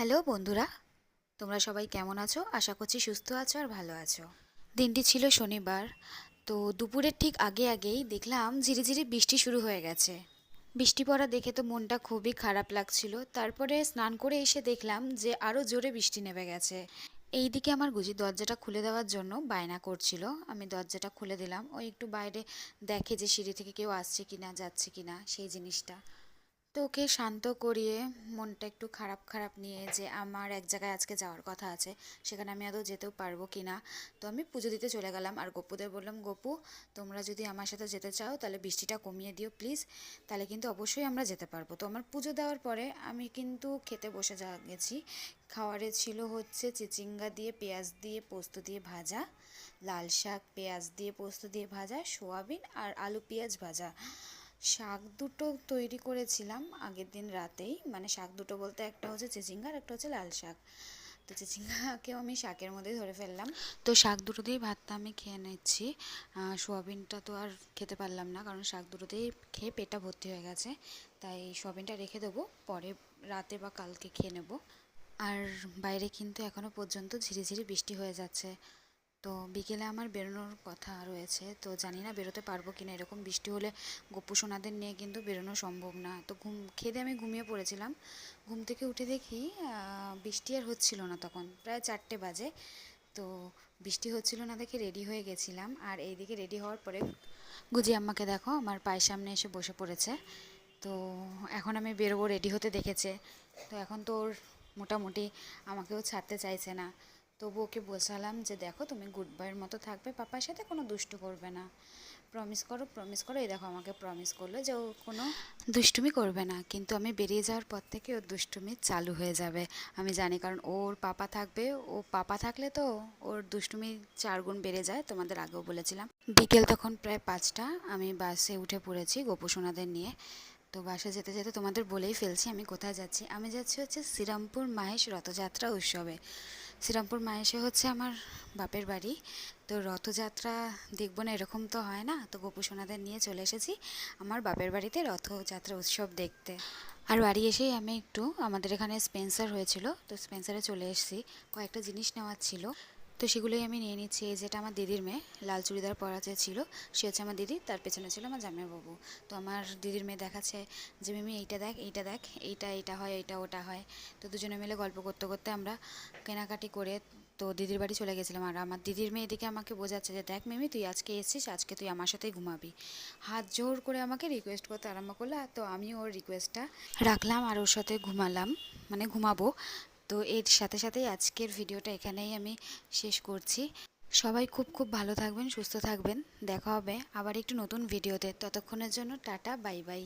Hello বন্ধুরা, তোমরা সবাই কেমন আছো? আশা করছি সুস্থ আছো আর ভালো আছো। দিনটি ছিল শনিবার, তো দুপুরের ঠিক আগে আগেই দেখলাম ঝিরিঝিরি বৃষ্টি শুরু হয়ে গেছে। বৃষ্টি পড়া দেখে তো মনটা খুবই খারাপ লাগছিল। তারপরে স্নান করে এসে দেখলাম যে আরও জোরে বৃষ্টি নেমে গেছে। এইদিকে আমার গুজি দরজাটা খুলে দেওয়ার জন্য বায়না করছিল। আমি দরজাটা খুলে দিলাম। ওই একটু বাইরে দেখে যে সিঁড়ি থেকে কেউ আসছে কিনা, যাচ্ছে কিনা, সেই জিনিসটা। তো ওকে শান্ত করিয়ে মনটা একটু খারাপ খারাপ নিয়ে যে আমার এক জায়গায় আজকে যাওয়ার কথা আছে, সেখানে আমি আদৌ যেতেও পারব কি না তো আমি পুজো দিতে চলে গেলাম আর গপুদের বললাম, গপু, তোমরা যদি আমার সাথে যেতে চাও তাহলে বৃষ্টিটা কমিয়ে দিও প্লিজ তাহলে কিন্তু অবশ্যই আমরা যেতে পারব। তো আমার পুজো দেওয়ার পরে আমি কিন্তু খেতে বসে যা গেছি। খাওয়ারে ছিল হচ্ছে চিচিঙ্গা দিয়ে পেঁয়াজ দিয়ে পোস্ত দিয়ে ভাজা, লাল শাক পেঁয়াজ দিয়ে পোস্ত দিয়ে ভাজা, সোয়াবিন আর আলু পেঁয়াজ ভাজা। শাক দুটো তৈরি করেছিলাম আগের দিন রাতেই। মানে শাক দুটো বলতে একটা হচ্ছে চিচিঙ্গা আর একটা হচ্ছে লাল শাক। তো চিচিঙ্গাকেও আমি শাকের মধ্যেই ধরে ফেললাম। তো শাক দুটো দিয়েই ভাতটা আমি খেয়ে নিচ্ছি। সোয়াবিনটা তো আর খেতে পারলাম না কারণ শাক দুটো দিয়েই খেয়ে পেটটা ভর্তি হয়ে গেছে। তাই সোয়াবিনটা রেখে দেবো, পরে রাতে বা কালকে খেয়ে নেব। আর বাইরে কিন্তু এখনও পর্যন্ত ঝিরিঝিরি বৃষ্টি হয়ে যাচ্ছে। তো বিকেলে আমার বেরোনোর কথা রয়েছে। তো জানি না বেরোতে পারব কিনা, এরকম বৃষ্টি হলে গপ্পু সোনাদের নিয়ে কিন্তু বেরোনো সম্ভব না। তো ঘুম খেয়ে আমি ঘুমিয়ে পড়েছিলাম। ঘুম থেকে উঠে দেখি বৃষ্টি আর হচ্ছিল না তখন, প্রায় চারটে বাজে। তো বৃষ্টি হচ্ছিল না দেখে রেডি হয়ে গেছিলাম। আর এইদিকে রেডি হওয়ার পরে গুজি আম্মাকে দেখো, আমার পায়ের সামনে এসে বসে পড়েছে। তো এখন আমি বেরোবো রেডি হতে দেখেছে। তো এখন তো ওর মোটামুটি আমাকেও ছাড়তে চাইছে না। তবু ওকে বোঝালাম যে দেখো তুমি গুড বয়ের মতো থাকবে, পাপার সাথে কোনো দুষ্টু করবে না। প্রমিস করো প্রমিস করো, এই দেখো আমাকে প্রমিস করল যে ও কোনো দুষ্টুমি করবে না, কিন্তু আমি বেরিয়ে যাওয়ার পর থেকে ওর দুষ্টুমি চালু হয়ে যাবে। আমি জানি কারণ ওর পাপা থাকবে, ও পাপা থাকলে তো ওর দুষ্টুমি চার গুণ বেড়ে যায়, তোমাদের আগেও বলেছিলাম। বিকেল তখন প্রায় পাঁচটা, আমি বাসে উঠে পড়েছি গোপু সোনাদের নিয়ে। তো বাসে যেতে যেতে তোমাদের বলেই ফেলছি, আমি কোথায় যাচ্ছি? আমি যাচ্ছি হচ্ছে শ্রীরামপুর মাহেশ রথযাত্রা উৎসবে। শ্রীরামপুর মায়েশে হচ্ছে আমার বাপের বাড়ি। তো রথযাত্রা দেখব না, এরকম তো হয় না। তো গোপু সোনাদের নিয়ে চলে এসেছি আমার বাপের বাড়িতে রথযাত্রা উৎসব দেখতে। আর বাড়ি এসেই আমি একটু, আমাদের এখানে স্পেন্সার হয়েছিল। তো স্পেন্সারে চলে এসেছি। কয়েকটা জিনিস নেওয়ার ছিল। তো সেগুলোই আমি নিয়ে নিচ্ছি। এই যেটা আমার দিদির মেয়ে, লাল চুড়িদার পরা যে ছিল, সে হচ্ছে আমার দিদি, তার পেছনে ছিল আমার জামাইবাবু তো আমার দিদির মেয়ে দেখাচ্ছে যে, মিমি, এইটা দেখ এইটা দেখ, এইটা এইটা হয়, এইটা, ওটা হয়। তো দুজনে মিলে গল্প করতে করতে আমরা কেনাকাটি করে তো দিদির বাড়ি চলে গেছিলাম। আর আমার দিদির মেয়ে এদিকে আমাকে বোঝাচ্ছে যে, দেখ মিমি, তুই আজকে এসেছিস, আজকে তুই আমার সাথেই ঘুমাবি। হাত জোর করে আমাকে রিকোয়েস্ট করতে আরম্ভ করল তো আমি ওর রিকোয়েস্টটা রাখলাম আর ওর সাথে ঘুমালাম। মানে ঘুমাবো। তো এর সাথে সাথেই আজকের ভিডিওটা এখানেই আমি শেষ করছি। সবাই খুব খুব ভালো থাকবেন, সুস্থ থাকবেন। দেখা হবে আবার একটু নতুন ভিডিওতে। ততক্ষণের জন্য টাটা, বাই বাই।